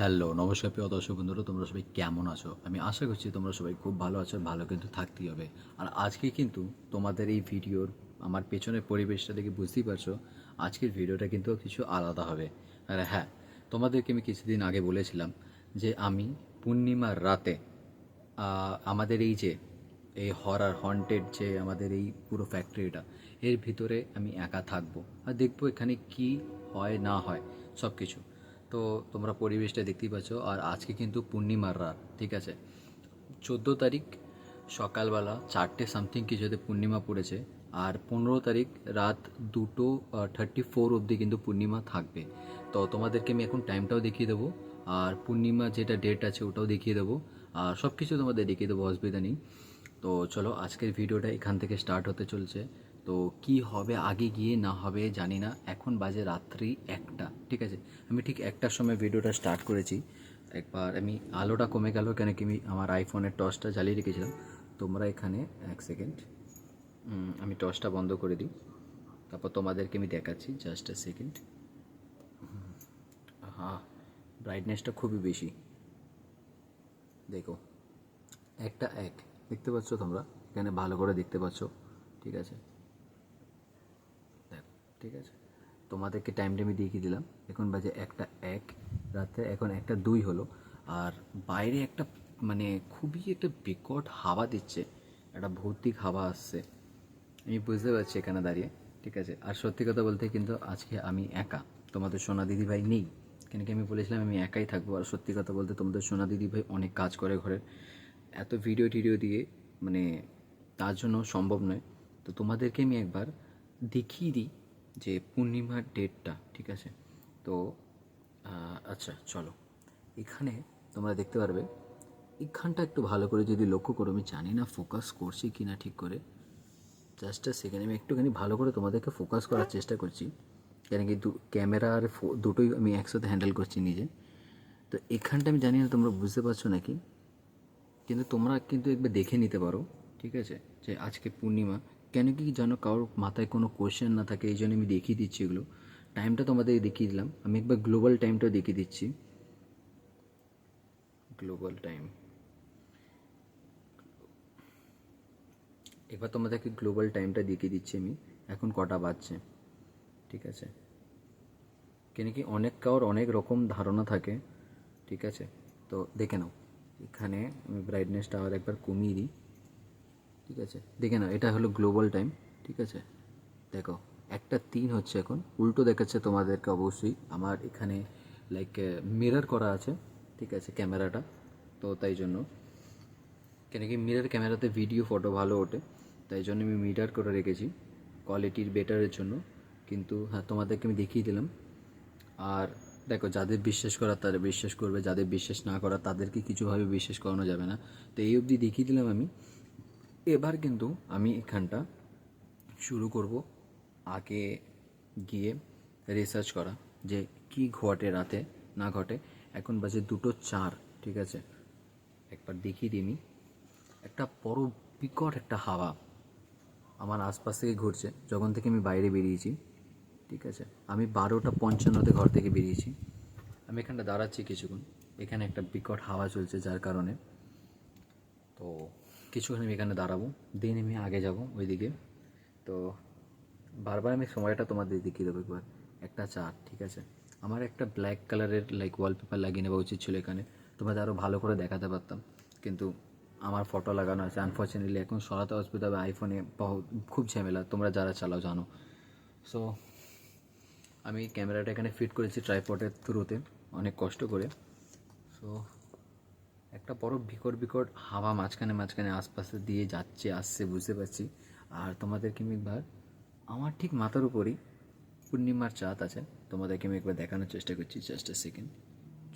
Hello, নমস্কার প্রিয় দর্শক বন্ধুরা, তোমরা সবাই কেমন আছো? আমি আশা করছি তোমরা সবাই খুব ভালো আছো, ভালো কিন্তু থাকতেই হবে। আর আজকে কিন্তু তোমাদের এই ভিডিওর আমার পেছনের পরিবেশটা দেখে বুঝতেই পারছ, আজকের ভিডিওটা কিন্তু কিছু আলাদা হবে। আর হ্যাঁ তোমাদেরকে আমি কিছুদিন আগে বলেছিলাম যে আমি পূর্ণিমার রাতে আমাদের এই যে, এই হরার হন্টেড যে আমাদের এই পুরো ফ্যাক্টরিটা এর ভিতরে আমি একা থাকব। আর দেখব এখানে কি হয়, না হয় সব কিছু তো তোমরা পরিবেশটা দেখতেই পাচ্ছ। আর আজকে কিন্তু পূর্ণিমার রাত, ঠিক আছে? চোদ্দ তারিখ সকালবেলা চারটে সামথিং কিছুতে পূর্ণিমা পড়েছে। আর পনেরো তারিখ রাত দুটো থার্টি ফোর অবধি কিন্তু পূর্ণিমা থাকবে। তো তোমাদেরকে আমি এখন টাইমটাও দেখিয়ে দেবো। আর পূর্ণিমা যেটা ডেট আছে ওটাও দেখিয়ে দেবো। আর সব কিছু তোমাদের দেখিয়ে দেবো, অসুবিধা নেই। তো চলো, আজকের ভিডিওটা এখান থেকে স্টার্ট হতে চলছে। তো কি হবে, আগে গিয়ে না হবে জানি না। এখন বাজে রাত্রি একটা, ঠিক আছে? আমি ঠিক একটার সময় ভিডিওটা স্টার্ট করেছি। একবার আমি আলোটা কমে গেল কেন কি আমি আমার আইফোনের টর্চটা জ্বালিয়ে রেখেছিলাম। তোমরা এখানে এক সেকেন্ড আমি টর্চটা বন্ধ করে দিই। তারপর তোমাদেরকে আমি দেখাচ্ছি জাস্ট এ সেকেন্ড হ্যাঁ ব্রাইটনেসটা খুবই বেশি। দেখো, একটা এক, দেখতে পাচ্ছ তোমরা? এখানে ভালো করে দেখতে পাচ্ছ, ঠিক আছে? ঠিক আছে? তোমাদেরকে টাইমটা আমি দেখিয়ে দিলাম? এখন বাজে একটা এক রাত্রে এখন একটা দুই হলো। আর বাইরে একটা মানে খুবই একটা বিকট হাওয়া দিচ্ছে, একটা ভৌতিক হাওয়া আসছে। আমি বুঝতে পারছি এখানে দাঁড়িয়ে, ঠিক আছে? আর সত্যি কথা বলতে কিন্তু আজকে আমি একা। তোমাদের সোনা দিদিভাই নেই। কেন কি আমি বলেছিলাম আমি একাই থাকব? আর সত্যি কথা বলতে তোমাদের সোনা দিদিভাই অনেক কাজ করে ঘরের। এত ভিডিও টিডিও দিয়ে মানে তার জন্য সম্ভব নয়। তো তোমাদেরকে আমি একবার দেখিয়ে দিই যে পূর্ণিমার ডেটটা ঠিক আছে? তো আচ্ছা চলো। এখানে তোমরা দেখতে পারবে, এখানটা একটু ভালো করে যদি লক্ষ্য করো, আমি জানি না ফোকাস করছি কি না ঠিক করে। জাস্ট সেকেন্ড আমি একটুখানি ভালো করে তোমাদেরকে ফোকাস করার চেষ্টা করছি। কেন কি ক্যামেরা আর দুটোই আমি একসাথে হ্যান্ডেল করছি নিজে। তো এখানটা আমি জানি না, তোমরা বুঝতে পারছ নাকি? কিন্তু তোমরা কিন্তু একবার দেখে নিতে পারো, ঠিক আছে? যে আজকে পূর্ণিমা কেন কি যেন কারোর মাথায় কোনো কোয়েশ্চেন না থাকে এই জন্য আমি দেখিয়ে দিচ্ছি এগুলো। টাইমটা তোমাদের দেখিয়ে দিলাম। আমি একবার গ্লোবাল টাইমটাও দেখিয়ে দিচ্ছি। গ্লোবাল টাইম এবার তোমাদেরকে গ্লোবাল টাইমটা দেখিয়ে দিচ্ছি আমি। এখন কটা বাজছে? ঠিক আছে? কেন কি অনেক কারোর অনেক রকম ধারণা থাকে। ঠিক আছে? তো দেখে নাও। এখানে আমি ব্রাইটনেসটা আবার একবার কমিয়ে দিই। ঠিক আছে? দেখে নাও, এটা হলো গ্লোবাল টাইম ঠিক আছে? দেখো, একটা তিন হচ্ছে এখন। উল্টো দেখাচ্ছে তোমাদেরকে অবশ্যই। আমার এখানে লাইক মিরর করা আছে, ঠিক আছে, ক্যামেরাটা। তো তাই জন্য। কেন কি মিরর ক্যামেরাতে ভিডিও ফটো ভালো ওঠে। তাই জন্য আমি মিটার করে রেখেছি কোয়ালিটির বেটারের জন্য। কিন্তু হ্যাঁ তোমাদেরকে আমি দেখিয়ে দিলাম। আর দেখো, যাদের বিশ্বাস করার তারা বিশ্বাস করবে। যাদের বিশ্বাস না করার তাদেরকে কিছুভাবে বিশ্বাস করানো যাবে না। তো এই অবধি দেখিয়ে দিলাম আমি। এবার কিন্তু আমি এখানটা শুরু করব আগে গিয়ে রিসার্চ করা যে কি ঘটে রাতে, না ঘটে। এখন বাজে দুটো চার, ঠিক আছে? একবার দেখিয়ে দিই একটা বড় বিকট একটা হাওয়া আমার আশপাশ থেকে ঘুরছে, যখন থেকে আমি বাইরে বেরিয়েছি, ঠিক আছে? আমি বারোটা পঞ্চান্নতে ঘর থেকে বেরিয়েছি। আমি এখানটা দাঁড়াচ্ছি কিছুক্ষণ। এখানে একটা বিকট হাওয়া চলছে যার কারণে। তো কিছুক্ষণ আমি এখানে দাঁড়াবো, দেন আমি আগে যাব ওইদিকে। তো বারবার আমি সময়টা তোমাদের দেখিয়ে দেবো একবার। একটা চার, ঠিক আছে? আমার একটা ব্ল্যাক কালারের লাইক ওয়ালপেপার লাগিয়ে নেওয়া উচিত ছিল এখানে। তোমাদের আরও ভালো করে দেখাতে পারতাম। কিন্তু আমার ফটো লাগানো আছে। আনফর্চুনেটলি এখন সরাতে অসুবিধা হবে। আইফোনে বহু খুব ঝামেলা। তোমরা যারা চালাও, জানো। সো আমি ক্যামেরাটা এখানে ফিট করেছি ট্রাইপডের থ্রুতে অনেক কষ্ট করে। সো একটা বড় বিকট বিকট হাওয়া মাঝখানে মাঝখানে আশপাশে দিয়ে যাচ্ছে, আসছে, বুঝতে পারছি। আর তোমাদেরকে আমি একবার, আমার ঠিক মাথার উপরই পূর্ণিমার চাঁদ আছে। তোমাদেরকে আমি একবার দেখানোর চেষ্টা করছি জাস্ট এ সেকেন্ড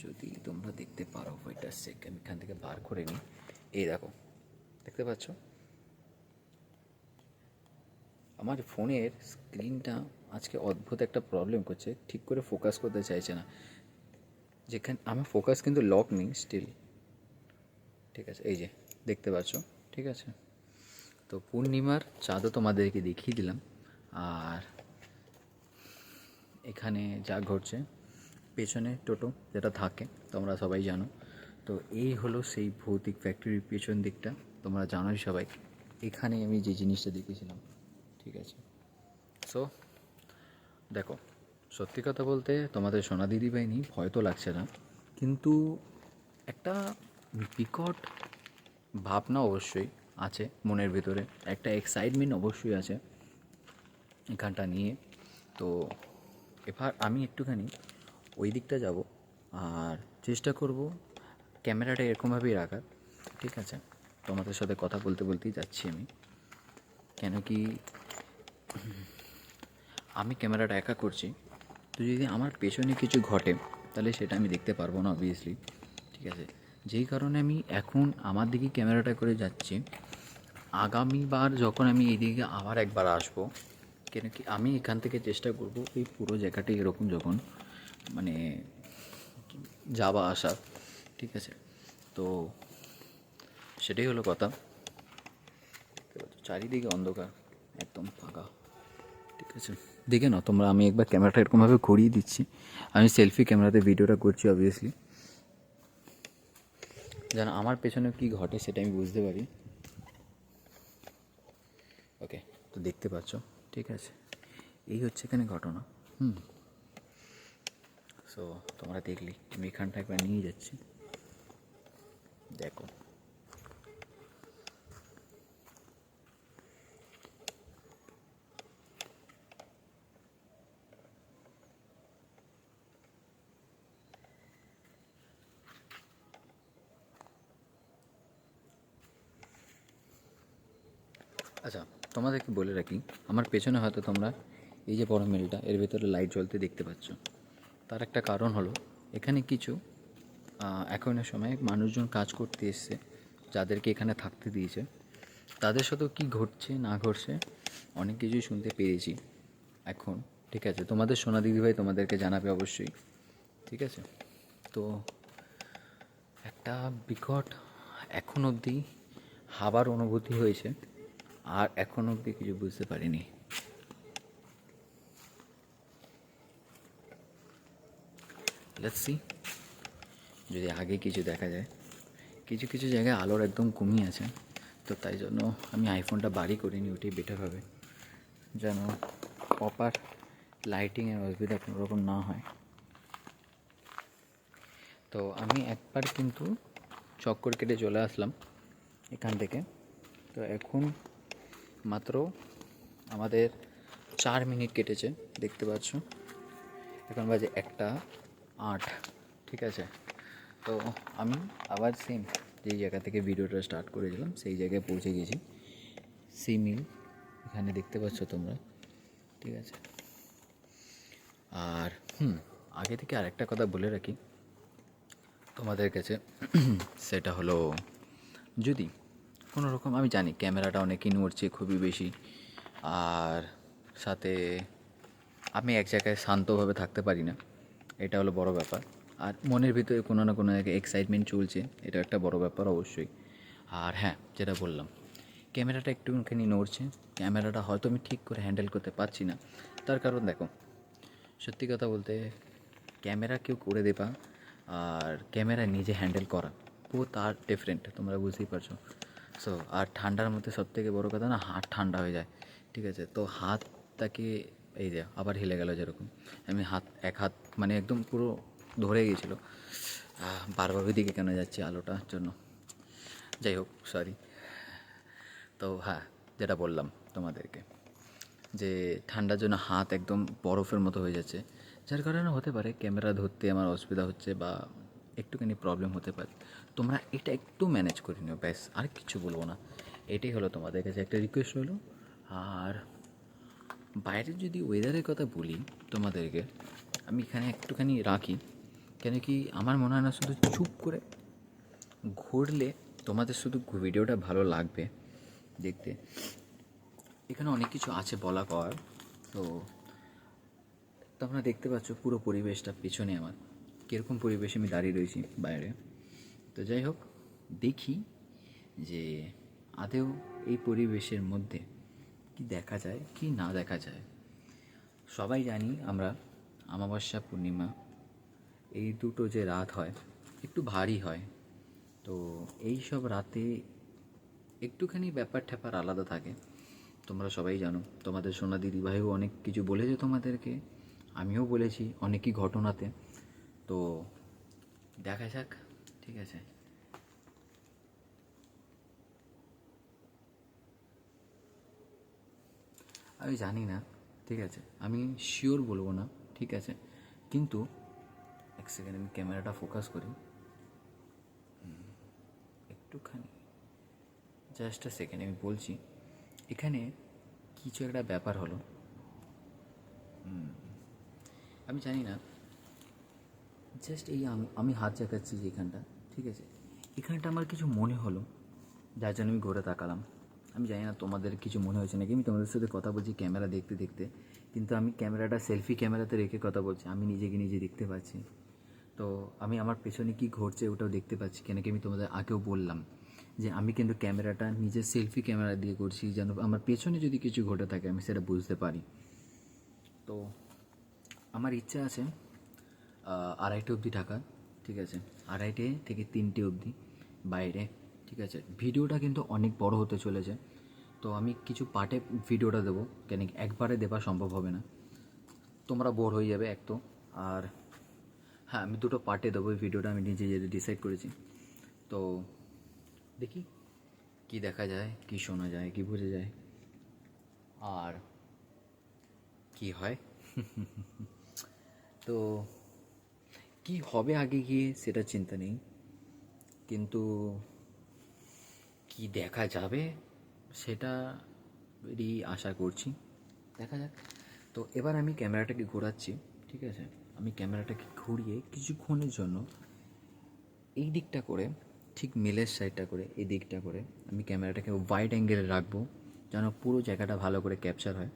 যদি তোমরা দেখতে পারো ওইটা সেকেন্ড এখান থেকে বার করে নিই। এই দেখো, দেখতে পাচ্ছ? আমার ফোনের স্ক্রিনটা আজকে অদ্ভুত একটা প্রবলেম করছে, ঠিক করে ফোকাস করতে চাইছে না। যেখানে আমার ফোকাস কিন্তু লক নেই স্টিল ঠিক আছে, এই যে, দেখতে পাচ্ছ, ঠিক আছে? তো পূর্ণিমার চাঁদও তোমাদেরকে দেখিয়ে দিলাম। আর এখানে যা ঘটছে, পেছনে টোটো যেটা থাকে, তোমরা সবাই জানো। তো এই হলো সেই ভৌতিক ফ্যাক্টরির পেছন দিকটা, তোমরা জানোই সবাই। এখানে আমি যে জিনিসটা দেখেছিলাম, ঠিক আছে? সো দেখো, সত্যি কথা বলতে তোমাদের সোনা দিদি পাইনি ভয় তো লাগছে না। কিন্তু একটা বিকট ভাবনা অবশ্যই আছে মনের ভিতরে। একটা এক্সাইটমেন্ট অবশ্যই আছে এখানটা নিয়ে। তো এবার আমি একটুখানি ওই দিকটা যাব আর চেষ্টা করব ক্যামেরাটা এরকমভাবেই রাখার, ঠিক আছে? তোমাদের সাথে কথা বলতে বলতেই যাচ্ছি আমি। কেন কি আমি ক্যামেরাটা একা করছি, তো যদি আমার পেছনে কিছু ঘটে, তাহলে সেটা আমি দেখতে পারব না অবভিয়াসলি ঠিক আছে? যেই কারণে আমি এখন আমার দিকে ক্যামেরাটা করে যাচ্ছি। আগামীবার যখন আমি এইদিকে আবার একবার আসব, কেন কি আমি এখান থেকে চেষ্টা করব এই পুরো জায়গাটি এরকম যখন মানে যাওয়া আসা ঠিক আছে? তো সেটাই হলো কথা। চারিদিকে অন্ধকার, একদম ফাঁকা, ঠিক আছে? দেখে নাও তোমরা, আমি একবার ক্যামেরাটা এরকমভাবে ঘুরিয়ে দিচ্ছি। আমি সেলফি ক্যামেরাতে, ভিডিওটা করছি অবভিয়াসলি যেন আমার পেছনে কি ঘটে সেটা আমি বুঝতে পারি। ওকে তো দেখতে পাচ্ছ, ঠিক আছে। এই হচ্ছে এখানে ঘটনা, হুম। সো তোমরা দেখলি, আমি এখানটা একবার নিয়ে যাচ্ছি। দেখো আচ্ছা তোমাদেরকে বলে রাখি, আমার পেছনে হয়তো তোমরা এই যে বড় মিলটা, এর ভেতরে লাইট জ্বলতে দেখতে পাচ্ছ। তার একটা কারণ হলো, এখানে কিছু এখনের সময় মানুষজন কাজ করতে এসছে, যাদেরকে এখানে থাকতে দিয়েছে। তাদের সাথেও কী ঘটছে, না ঘটছে, অনেক কিছুই শুনতে পেরেছি এখন, ঠিক আছে? তোমাদের সোনা দিদিভাই তোমাদেরকে জানাবে অবশ্যই, ঠিক আছে? তো একটা বিকট, এখন অবধি হাবার অনুভূতি হয়েছে। আর এখন অবধি কিছু বুঝতে পারিনি। সি যদি আগে কিছু দেখা যায়। কিছু কিছু জায়গায় আলোর একদম কমই আছে। তো তাই জন্য আমি আইফোনটা বাড়ি করিনি, ওটাই বেটার হবে। যেন প্রপার লাইটিংয়ের অসুবিধা কোনো রকম না হয়। তো আমি একবার কিন্তু চক্কর কেটে চলে আসলাম এখান থেকে। তো এখন মাত্র আমাদের চার মিনিট কেটেছে, দেখতে পাচ্ছ। এখন বাজে একটা আট, ঠিক আছে? তো আমি আবার সেম যেই জায়গা থেকে ভিডিওটা স্টার্ট করেছিলাম, সেই জায়গায় পৌঁছে গেছি। সি মিল এখানে দেখতে পাচ্ছ তোমরা, ঠিক আছে? আর, হুম, আগে থেকে আরেকটা কথা বলে রাখি। তোমাদের কাছে সেটা হলো, যদি কোনো রকম, আমি জানি ক্যামেরাটা অনেকই নড়ছে খুবই বেশি। আর সাথে আমি এক জায়গায় শান্তভাবে থাকতে পারি না, এটা হলো বড় ব্যাপার। আর মনের ভিতরে কোনো না কোনো জায়গায় এক্সাইটমেন্ট চলছে, এটা একটা বড় ব্যাপার অবশ্যই। আর হ্যাঁ যেটা বললাম, ক্যামেরাটা একটুখানি নড়ছে, ক্যামেরাটা হয়তো আমি ঠিক করে হ্যান্ডেল করতে পারছি না। তার কারণ দেখো, সত্যি কথা বলতে ক্যামেরা কেউ করে দেবা, আর ক্যামেরা নিজে হ্যান্ডেল করা ও তার ডিফারেন্ট তোমরা বুঝতেই পারছ। সো আর ঠান্ডার মধ্যে সব থেকে বড়ো কথা না, হাত ঠান্ডা হয়ে যায়। ঠিক আছে? তো হাতটাকে এই যে, আবার হেলে গেল যেরকম। আমি হাত, এক হাত মানে একদম পুরো ধরে গিয়েছিল। বারবার ওইদিকে কেন যাচ্ছে আলোটার জন্য। যাই হোক সরি তো হ্যাঁ যেটা বললাম তোমাদেরকে, যে ঠান্ডার জন্য হাত একদম বরফের মতো হয়ে যাচ্ছে। যার কারণে হতে পারে ক্যামেরা ধরতে আমার অসুবিধা হচ্ছে বা একটুখানি প্রবলেম হতে পারে। তোমরা এটা একটু ম্যানেজ করে নিও, ব্যাস, আর কিছু বলব না। এটাই হলো তোমাদের কাছে একটা রিকোয়েস্ট হলো আর বাইরের যদি ওয়েদারের কথা বলি তোমাদেরকে, আমি এখানে একটুখানি রাখি। কেন কি আমার মনে হয় না শুধু চুপ করে ঘুরলে তোমাদের শুধু ভিডিওটা ভালো লাগবে দেখতে। এখানে অনেক কিছু আছে বলা কওয়ার তো তোমরা দেখতে পাচ্ছ পুরো পরিবেশটা পেছনে আমার। কীরকম পরিবেশে আমি দাঁড়িয়ে রয়েছি বাইরে। তো যাই হোক, দেখি যে আদেও এই পরিবেশের মধ্যে কি দেখা যায়, কি না দেখা যায়। সবাই জানি আমরা অমাবস্যা পূর্ণিমা, এই দুটো যে রাত হয়, একটু ভারী হয়। তো এই সব রাতে একটুখানি ব্যাপার ট্যাপার আলাদা থাকে। তোমরা সবাই জানো, তোমাদের সোনা দিদিভাইও অনেক কিছু বলেছে তোমাদেরকে, আমিও বলেছি অনেকই ঘটনাতে। তো দেখা যাক ঠিক আছে। আমি জানি না, ঠিক আছে। আমি শিওর বলব না, ঠিক আছে। কিন্তু এক সেকেন্ড আমি ক্যামেরাটা ফোকাস করি। একটুখানি। জাস্ট আ সেকেন্ড আমি বলছি, এখানে কিছু একটা ব্যাপার হলো। আমি জানি না। জাস্ট এই আমি আমি হাত চাকাচ্ছি যে এখানটা ঠিক আছে? এখানটা আমার কিছু মনে হলো, যার জন্য আমি ঘুরে তাকালাম। আমি জানি না তোমাদের কিছু মনে হয়েছে নাকি, আমি তোমাদের সাথে কথা বলছি ক্যামেরা দেখতে দেখতে, কিন্তু আমি ক্যামেরাটা, সেলফি ক্যামেরাতে রেখে কথা বলছি, আমি নিজেকে নিজে দেখতে পাচ্ছি। তো আমি আমার পেছনে কি ঘটছে ওটাও দেখতে পাচ্ছি, কেন কি আমি তোমাদের আগেও বললাম যে আমি কিন্তু ক্যামেরাটা নিজের সেলফি ক্যামেরা দিয়ে করছি, যেন আমার পেছনে যদি কিছু ঘটে থাকে, আমি সেটা বুঝতে পারি। তো আমার ইচ্ছা আছে আড়াইটে অবধি ঢাকা, ঠিক আছে? আড়াইটে থেকে তিনটে অবধি বাইরে, ঠিক আছে? ভিডিওটা কিন্তু অনেক বড় হতে চলেছে। তো আমি কিছু পার্টে ভিডিওটা দেবো, কেন একবারে দেওয়া সম্ভব হবে না। তোমরা বোর হয়ে যাবে এক তো। আর হ্যাঁ আমি দুটো পার্টে দেবো, এই ভিডিওটা আমি নিজে ডিসাইড করেছি। তো দেখি কি দেখা যায়, কি শোনা যায়, কি বোঝা যায়। আর কি হয়? তো কি হবে আগে গিয়ে সেটা চিন্তা নেই। কিন্তু কি দেখা যাবে সেটা আশা করছি। দেখা যাক। তো এবার আমি ক্যামেরাটাকে ঘোরাচ্ছি, ঠিক আছে? আমি ক্যামেরাটাকে ঘুরিয়ে কিছুক্ষণের জন্য এই দিকটা করে, ঠিক মিলের সাইডটা করে, এই দিকটা করে আমি ক্যামেরাটাকে ওয়াইড অ্যাঙ্গেলে রাখব, যেন পুরো জায়গাটা ভালো করে ক্যাপচার হয়।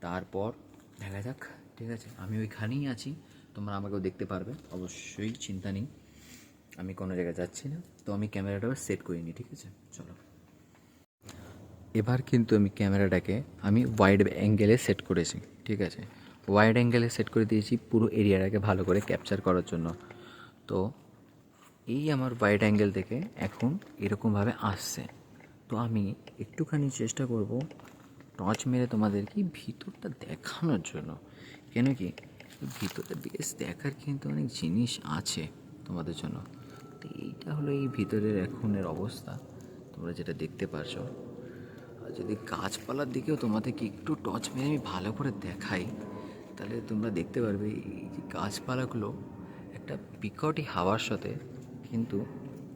তারপর দেখা যাক, ঠিক আছে? আমি ওইখানেই আছি। তোমরা আমাকেও দেখতে পারবে। অবশ্যই চিন্তা নেই। আমি কোনো জায়গায় যাচ্ছি না। তো আমি ক্যামেরাটা সেট করে নিই, ঠিক আছে? চলো। এবার কিন্তু আমি ক্যামেরাটাকে আমি ওয়াইড অ্যাঙ্গেলে সেট করেছি, ঠিক আছে? ওয়াইড অ্যাঙ্গেলে সেট করে দিয়েছি পুরো এরিয়াটাকে ভালো করে ক্যাপচার করার জন্য। তো এই আমার ওয়াইড অ্যাঙ্গেল থেকে এখন এরকমভাবে আসছে। তো আমি একটুখানি চেষ্টা করব টর্চ মেরে তোমাদেরকে ভিতরটা দেখানোর জন্য। কেন কি ভিতরটা বেশ দেখার কিন্তু অনেক জিনিস আছে তোমাদের জন্য। তো এইটা হলো এই ভিতরের এখনের অবস্থা, তোমরা যেটা দেখতে পারছ। আর যদি গাছপালার দিকেও তোমাদেরকে একটু টর্চ মেরে আমি ভালো করে দেখাই, তাহলে তোমরা দেখতে পারবে এই যে গাছপালাগুলো একটা বিকটই হাওয়ার সাথে কিন্তু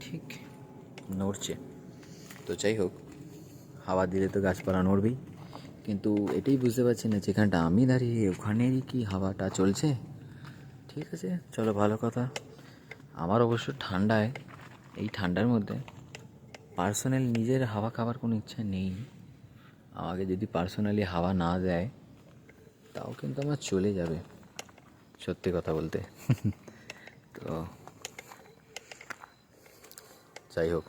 ঠিক নড়ছে। তো যাই হোক, হাওয়া দিলে তো গাছপালা নড়বেই। কিন্তু এটাই বুঝতে পারছি না, যেখানটা আমি দাঁড়িয়ে, ওখানেরই কি হাওয়াটা চলছে? ঠিক আছে, চলো ভালো কথা। আমার অবশ্য ঠান্ডায়, এই ঠান্ডার মধ্যে পার্সোনাল নিজের হাওয়া খাবার কোনো ইচ্ছা নেই। আমাকে যদি পার্সোনালি হাওয়া না দেয়, তাও কিন্তু আমার চলে যাবে, সত্যি কথা বলতে। তো যাই হোক,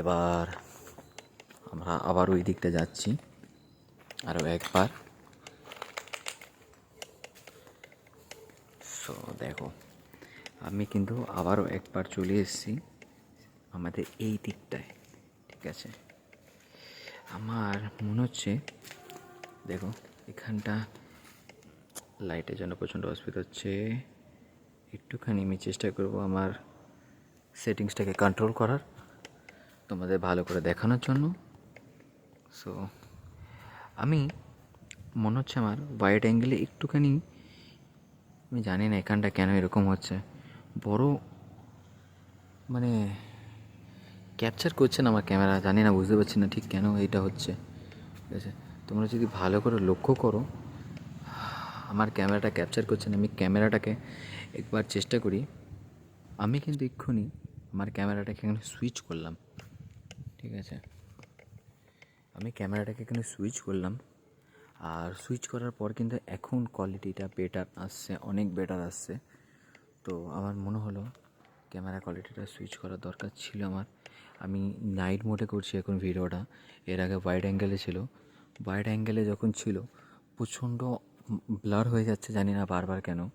এবার আমরা আবার ওই দিকটা যাচ্ছি। আরও একবার। সো দেখো, আমি কিন্তু আবারও একবার চলে এসেছি আমাদের এই দিকটায়, ঠিক আছে? আমার মনে হচ্ছে, দেখো, এখানটা লাইটের জন্য প্রচণ্ড অসুবিধা হচ্ছে। একটুখানি আমি চেষ্টা করব আমার সেটিংসটাকে কন্ট্রোল করার, তোমাদের ভালো করে দেখানোর জন্য। সো আমি, মনে হচ্ছে আমার ওয়াইড অ্যাঙ্গেলে একটুখানি, আমি জানি না এখানটা কেন এরকম হচ্ছে। বড় মানে ক্যাপচার করছে না আমার ক্যামেরা জানি না, বুঝতে পারছি না ঠিক কেন এটা হচ্ছে। ঠিক আছে? তোমরা যদি ভালো করে লক্ষ্য করো, আমার ক্যামেরাটা ক্যাপচার করছে না আমি ক্যামেরাটাকে একবার চেষ্টা করি। আমি কিন্তু এক্ষুনি আমার ক্যামেরাটাকে এখানে সুইচ করলাম। ঠিক আছে? আমি ক্যামেরাটাকে এখানে সুইচ করলাম। আর সুইচ করার পর কিন্তু এখন কোয়ালিটিটা বেটার আসছে, অনেক বেটার আসছে। তো আমার মনে হলো ক্যামেরা কোয়ালিটিটা সুইচ করার দরকার ছিল আমার। আমি নাইট মোডে করছি এখন ভিডিওটা। এর আগে ওয়াইড অ্যাঙ্গেলে ছিল। ওয়াইড অ্যাঙ্গেলে যখন ছিল, প্রচণ্ড ব্লার হয়ে যাচ্ছে, জানি না বারবার কেন।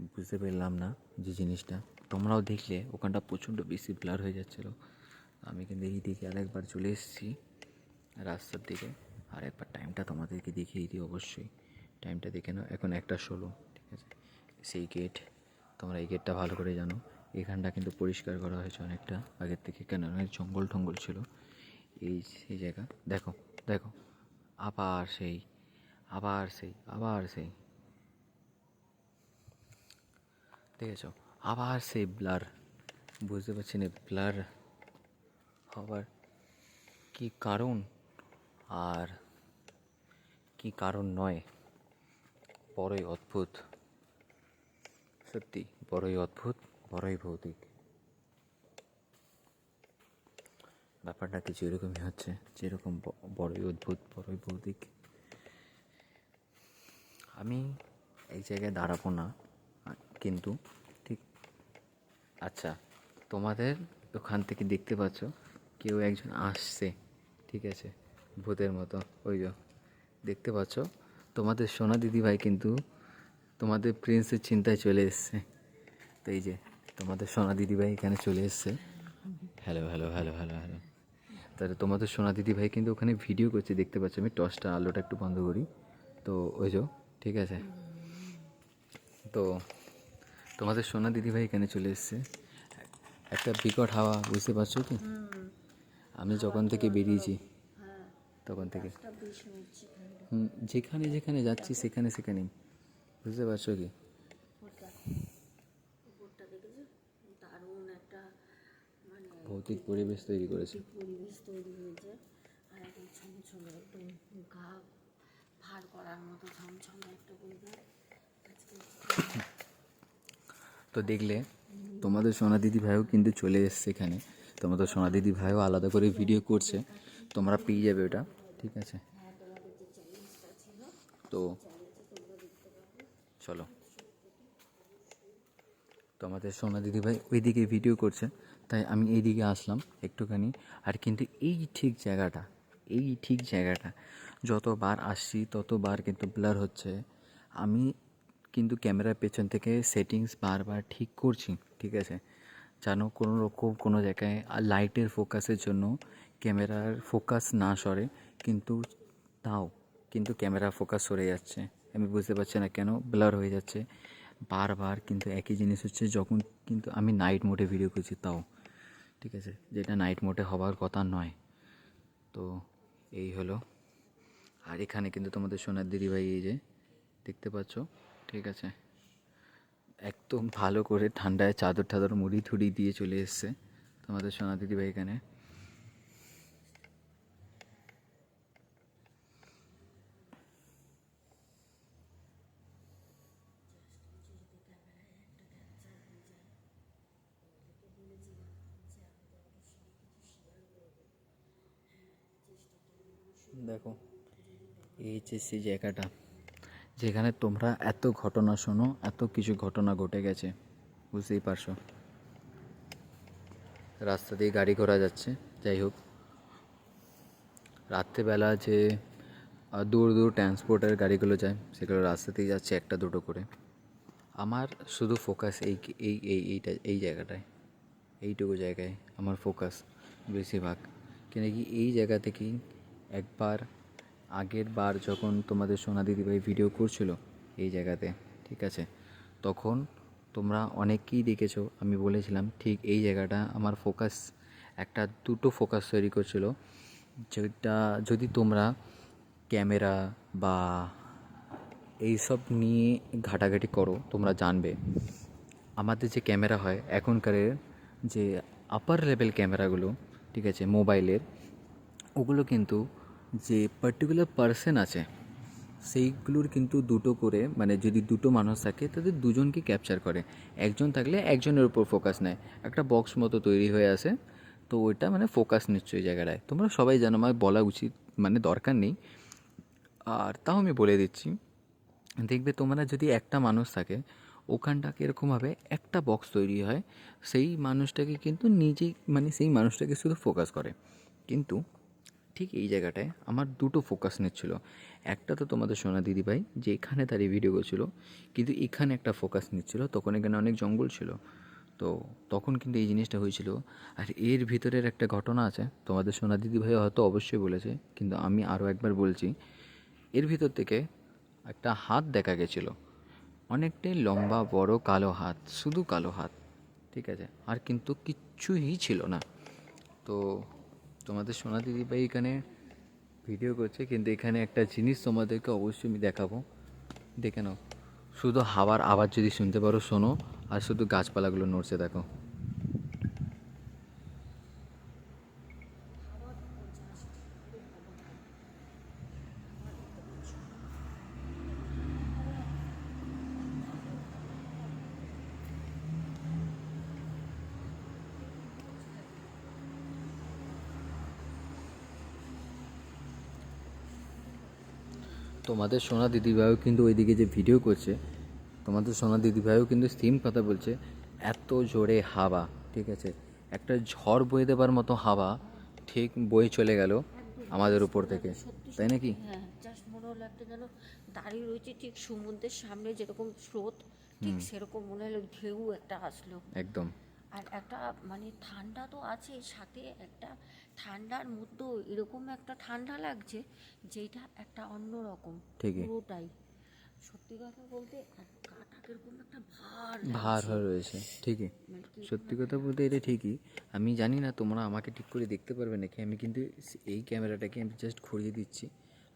বুঝতে পারলাম না যে জিনিসটা। তোমরাও দেখলে, ওখানটা প্রচণ্ড বেশি ব্লার হয়ে যাচ্ছিল। আমি কিন্তু এই দিকে আরেকবার চলে এসেছি। রাস্তার দিকে। আর একবার টাইমটা তোমাদেরকে দেখিয়ে দিই অবশ্যই। টাইমটা দেখে নাও। এখন একটা ষোলো, ঠিক আছে? সেই গেট তোমরা এই গেটটা ভালো করে জানো। এখানটা কিন্তু পরিষ্কার করা হয়েছে অনেকটা আগের থেকে। কেন? অনেক জঙ্গল টঙ্গল ছিল। এই সেই জায়গা। দেখো দেখো। আবার সেই আবার সেই আবার সেই। দেখেছ? আবার সেই ব্লার বুঝতে পারছি না ব্লার হবার কি কারণ? আর কি কারণ নয়? বড়ই অদ্ভুত। সত্যি, বড়ই অদ্ভুত, বড়ই ভৌতিক। ব্যাপারটা কিছু এরকমই হচ্ছে, যেরকম বড়ই অদ্ভুত, বড়ই ভৌতিক। আমি এই জায়গায় দাঁড়াবো না, কিন্তু ঠিক আচ্ছা তোমাদের ওখান থেকে দেখতে পাচ্ছ, কেউ একজন আসছে, ঠিক আছে? ভূতের মতো। ওই যে, দেখতে পাচ্ছ? তোমাদের সোনা দিদিভাই কিন্তু তোমাদের প্রিন্সের চিন্তায় চলে এসছে। তো এই যে, তোমাদের সোনা দিদিভাই এখানে চলে এসছে। Hello hello hello hello hello. তাহলে তোমাদের সোনা দিদিভাই কিন্তু ওখানে ভিডিও করছে, দেখতে পাচ্ছ? আমি টর্চটা, আলোটা একটু বন্ধ করি। তো ওই যে, ঠিক আছে? তো তোমাদের সোনা দিদিভাই এখানে চলে এসছে। একটা বিকট হাওয়া, বুঝতে পারছ কি? আমি যখন থেকে বেরিয়েছি তখন থেকে। হুম, যেখানে যেখানে যাচ্ছি সেখানে সেখানেই। বুঝতে পারছ কি? মানে ভৌতিক পরিবেশ তৈরি করেছে। পরিবেশ তৈরি হয়েছে। আর একদম ছমছমে একদম গা ভার করার মতো ছমছমে একটা পরিবেশ। তো দেখলে তোমাদের সোনা দিদি ভাইও কিন্তু চলে এসছে এখানে। তোমাদের সোনা দিদি ভাইও আলাদা করে ভিডিও করছে। তোমরা পেয়ে যাবে ওটা। ঠিক আছে। তো চলো। তো আমাদের সোনা দিদি ভাই ওইদিকে ভিডিও করছে, তাই আমি এইদিকে আসলাম একটুখানি। আর কিন্তু এই ঠিক জায়গাটা, এই ঠিক জায়গাটা, যতবার আসছি ততবার কিন্তু ব্লার হচ্ছে। আমি কিন্তু ক্যামেরার পেছন থেকে সেটিংস বারবার ঠিক করছি, ঠিক আছে? যেন কোনো রকম কোনো জায়গায় লাইটের ফোকাসের জন্য ক্যামেরার ফোকাস না সরে। কিন্তু তাও, কিন্তু ক্যামেরা ফোকাস সরে যাচ্ছে। আমি বুঝতে পারছি না কেন ব্লার হয়ে যাচ্ছে। বারবার কিন্তু একই জিনিস হচ্ছে, যখন কিন্তু আমি নাইট মোডে ভিডিও করছি তাও, ঠিক আছে? যেটা নাইট মোডে হওয়ার কথা নয়। তো এই হলো। আর এখানে কিন্তু তোমাদের সোনার দিদিভাই এই যে, দেখতে পাচ্ছ? ঠিক আছে? একদম ভালো করে ঠান্ডায় চাদর ঠাদর মুড়ি থুড়ি দিয়ে চলে এসছে তোমাদের সোনা দিদিভাই এখানে। দেখো, এই যে সেই জায়গাটা, যেখানে তোমরা এত ঘটনা শোনো, এত কিছু ঘটনা ঘটে গেছে, বুঝতেই পারছ? রাস্তা দিয়ে গাড়ি ঘোড়া যাচ্ছে, যাই হোক। রাত্রেবেলা যে দূর দূর ট্রান্সপোর্টের গাড়িগুলো যায়, সেগুলো রাস্তা রাস্তাতেই যাচ্ছে একটা দুটো করে। আমার শুধু ফোকাস এই এই এই, এইটা, এই জায়গাটায়। এইটুকু জায়গায় আমার ফোকাস বেশিরভাগ। কেন কি এই জায়গা থেকেই একবার, আগের বার যখন তোমাদের সোনা দিদিভাই ভিডিও করছিল এই জায়গাতে, ঠিক আছে? তখন তোমরা অনেকেই দেখেছ, আমি বলেছিলাম, ঠিক এই জায়গাটা আমার ফোকাস একটা দুটো ফোকাস তৈরি করছিল। যেটা যদি তোমরা ক্যামেরা বা এইসব নিয়ে ঘাটাঘাটি করো, তোমরা জানবে। আমাদের যে ক্যামেরা হয় এখনকারের যে আপার লেভেল ক্যামেরাগুলো ঠিক আছে মোবাইলের ওগুলো কিন্তু যে পার্টিকুলার পার্সন আছে, সেইগুলোর কিন্তু দুটো করে মানে যদি দুটো মানুষ থাকে, তাদের দুজনকে ক্যাপচার করে। একজন থাকলে একজনের উপর ফোকাস নেয়। একটা বক্স মতো তৈরি হয়ে আসে তো ওইটা মানে ফোকাস ওই জায়গাটায়। তোমরা সবাই জানো, আমার বলা উচিত মানে দরকার নেই। আর তাও আমি বলে দিচ্ছি, দেখবে তোমরা যদি একটা মানুষ থাকে, ওখানটাকে এরকমভাবে একটা বক্স তৈরি হয়, সেই মানুষটাকে কিন্তু নিজেই মানে সেই মানুষটাকে শুধু ফোকাস করে। কিন্তু ঠিক এই জায়গাটায় আমার দুটো ফোকাস নিচ্ছিল। একটা তো তোমাদের সোনা দিদিভাই, যে এখানে তার এই ভিডিও করছিল কিন্তু এখানে একটা ফোকাস নিচ্ছিল, তখন এখানে অনেক জঙ্গল ছিল। তো তখন কিন্তু এই জিনিসটা হয়েছিল। আর এর ভিতরের একটা ঘটনা আছে, তোমাদের সোনা দিদিভাই হয়তো অবশ্যই বলেছে, কিন্তু আমি আরও একবার বলছি। এর ভিতর থেকে একটা হাত দেখা গেছিল। অনেকটাই লম্বা, বড়, কালো হাত, শুধু কালো হাত, ঠিক আছে? আর কিন্তু কিচ্ছুই ছিল না। তো তোমাদের সোনা দিদিভাই এখানে ভিডিও করছে, কিন্তু এখানে একটা জিনিস তোমাদেরকে অবশ্যই আমি দেখাবো। দেখে নাও। শুধু হাওয়ার আওয়াজ যদি শুনতে পারো, শোনো। আর শুধু গাছপালাগুলো নড়ছে, দেখো। তোমাদের সোনা দিদিভাইও কিন্তু ওইদিকে যে ভিডিও করছে তোমাদের সোনা দিদিভাইও কিন্তু সেম কথা বলছে এত জোরে হাওয়া ঠিক আছে? একটা ঝড় বয়ে দেবার মতো হাওয়া ঠিক বয়ে চলে গেল আমাদের উপর থেকে তাই নাকি? হ্যাঁ জাস্ট মনে হলো একটা যেন দাঁড়িয়ে রয়েছে ঠিক সমুদ্রের সামনে যেরকম স্রোত ঠিক সেরকম মনে হলো ঢেউ একটা আসলো। একদম। আর একটা মানে ঠান্ডা তো আছে সাথে একটা ঠান্ডার মধ্যেও এরকম একটা ঠান্ডা লাগছে যেটা একটা অন্যরকম ঠিকই। পুরোটাই। সত্যি কথা বলতে কীরকম একটা ভার ভার হয়ে রয়েছে ঠিকই। মানে সত্যি কথা বলতে এটা ঠিকই। আমি জানি না তোমরা আমাকে ঠিক করে দেখতে পারবে নাকি আমি কিন্তু এই ক্যামেরাটাকে আমি জাস্ট ঘুরিয়ে দিচ্ছি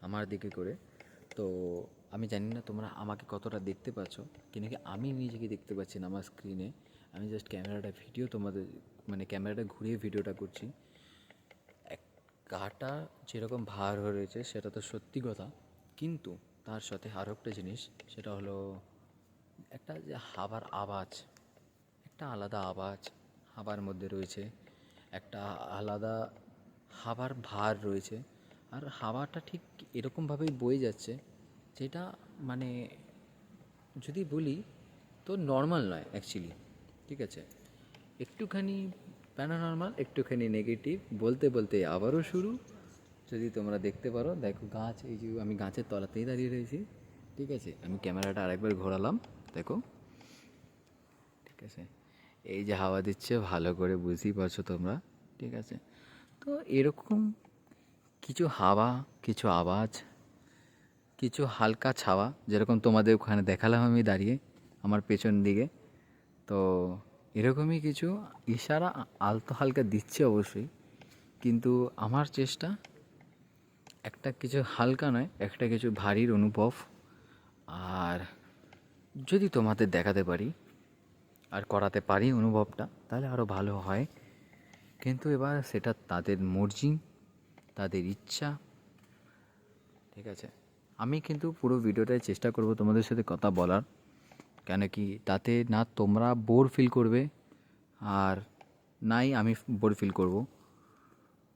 আমার দিকে করে। তো আমি জানি না তোমরা আমাকে কতটা দেখতে পাচ্ছ কিন্তু কি আমি নিজেকে দেখতে পাচ্ছি না আমার স্ক্রিনে আমি জাস্ট ক্যামেরাটা ভিডিও তোমাদের মানে ক্যামেরাটা ঘুরিয়ে ভিডিওটা করছি। এক কাটা যেরকম ভার হয়ে রয়েছে, সেটা তো সত্যি কথা। কিন্তু তার সাথে আরও একটা জিনিস, সেটা হলো একটা যে হাবার আওয়াজ, একটা আলাদা আওয়াজ হাবার মধ্যে রয়েছে। একটা আলাদা হাবার ভার রয়েছে। আর হাওয়াটা ঠিক এরকমভাবেই বয়ে যাচ্ছে, যেটা মানে যদি বলি, তো নর্মাল নয় অ্যাকচুয়ালি ঠিক আছে? একটুখানি প্যারানর্মাল একটুখানি নেগেটিভ বলতে বলতে আবারও শুরু। যদি তোমরা দেখতে পারো, দেখো গাছ, এই যে আমি গাছের তলাতেই দাঁড়িয়ে রয়েছি। ঠিক আছে? আমি ক্যামেরাটা আরেকবার ঘোরালাম, দেখো। ঠিক আছে? এই যে হাওয়া দিচ্ছে, ভালো করে বুঝতেই পারছ তোমরা। ঠিক আছে? তো এরকম কিছু হাওয়া, কিছু আওয়াজ, কিছু হালকা ছাওয়া, যেরকম তোমাদের ওখানে দেখালাম আমি দাঁড়িয়ে, আমার পেছন দিকে তো এরকমই কিছু ইশারা আলতো হালকা দিচ্ছে অবশ্যই। কিন্তু আমার চেষ্টা একটা কিছু হালকা নয়, একটা কিছু ভারীর অনুভব। আর যদি তোমাদের দেখাতে পারি আর করাতে পারি অনুভবটা, তাহলে আরও ভালো হয়। কিন্তু এবার সেটা তাদের মর্জি, তাদের ইচ্ছা। ঠিক আছে? আমি কিন্তু পুরো ভিডিওটায় চেষ্টা করব তোমাদের সাথে কথা বলার। কেন কি তাতে না তোমরা বোর ফিল করবে আর নাই আমি বোর ফিল করব।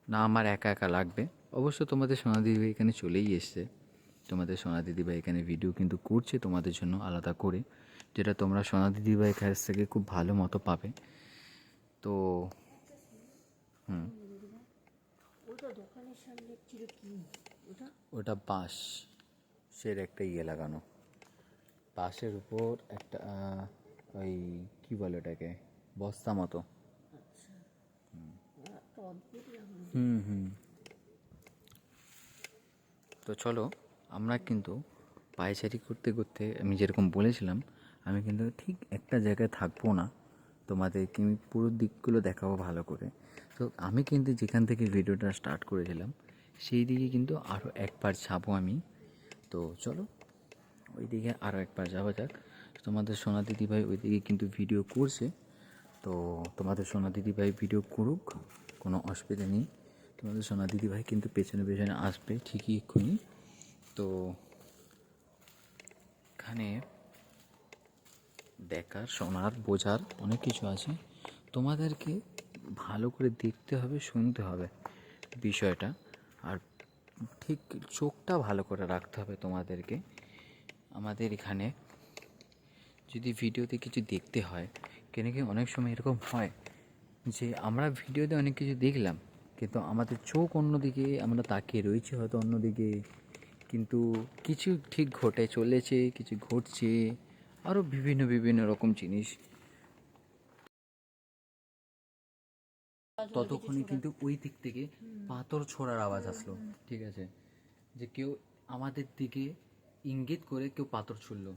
না আমার একা একা লাগবে। অবশ্য তোমাদের সোনা দিদিভাই এখানে চলেই এসছে। তোমাদের সোনা দিদিভাই এখানে ভিডিও কিন্তু করছে তোমাদের জন্য আলাদা করে যেটা তোমরা সোনা দিদিভাই কাছ থেকে খুব ভালো মতো পাবে। তো হুম। ওটা বাঁশ। সের একটা ইয়ে লাগানো। বাঁশের উপর একটা ওই কি বলে ওটাকে? বস্তা মতো। হুম হুম। তো চলো, আমরা কিন্তু পায়চারি করতে করতে আমি যেরকম বলেছিলাম, আমি কিন্তু ঠিক একটা জায়গায় থাকব না। তোমাদেরকে আমি পুরো দিকগুলো দেখাবো ভালো করে। তো আমি কিন্তু যেখান থেকে ভিডিওটা স্টার্ট করেছিলাম, সেই দিকে কিন্তু আরও একবার ছাপো আমি। তো চলো ওই দিকে আরও একবার যাওয়া যাক। তোমাদের সোনা দিদিভাই ওই দিকে কিন্তু ভিডিও করছে। তো তোমাদের সোনা দিদিভাই ভিডিও করুক, কোনো অসুবিধা নেই। তোমাদের সোনা দিদিভাই কিন্তু পেছনে পেছনে আসবে ঠিকই এক্ষুনি। তো এখানে দেখার, শোনার, বোঝার অনেক কিছু আছে। তোমাদেরকে ভালো করে দেখতে হবে, শুনতে হবে বিষয়টা। আর ঠিক চোখটা ভালো করে রাখতে হবে তোমাদেরকে। আমাদের এখানে যদি ভিডিওতে কিছু দেখতে হয় কেন কি অনেক সময় এরকম হয় যে আমরা ভিডিওতে অনেক কিছু দেখলাম কিন্তু আমাদের চোখ অন্যদিকে আমরা তাকিয়ে রয়েছি হয়তো অন্যদিকে কিন্তু কিছু ঠিক ঘটে চলেছে কিছু ঘটছে আরও বিভিন্ন বিভিন্ন রকম জিনিস। ততক্ষণে কিন্তু ওই দিক থেকে পাথর ছোড়ার আওয়াজ আসলো ঠিক আছে? যে কেউ আমাদের দিকে ইঙ্গিত করে কেউ পাথর ছুড়লো।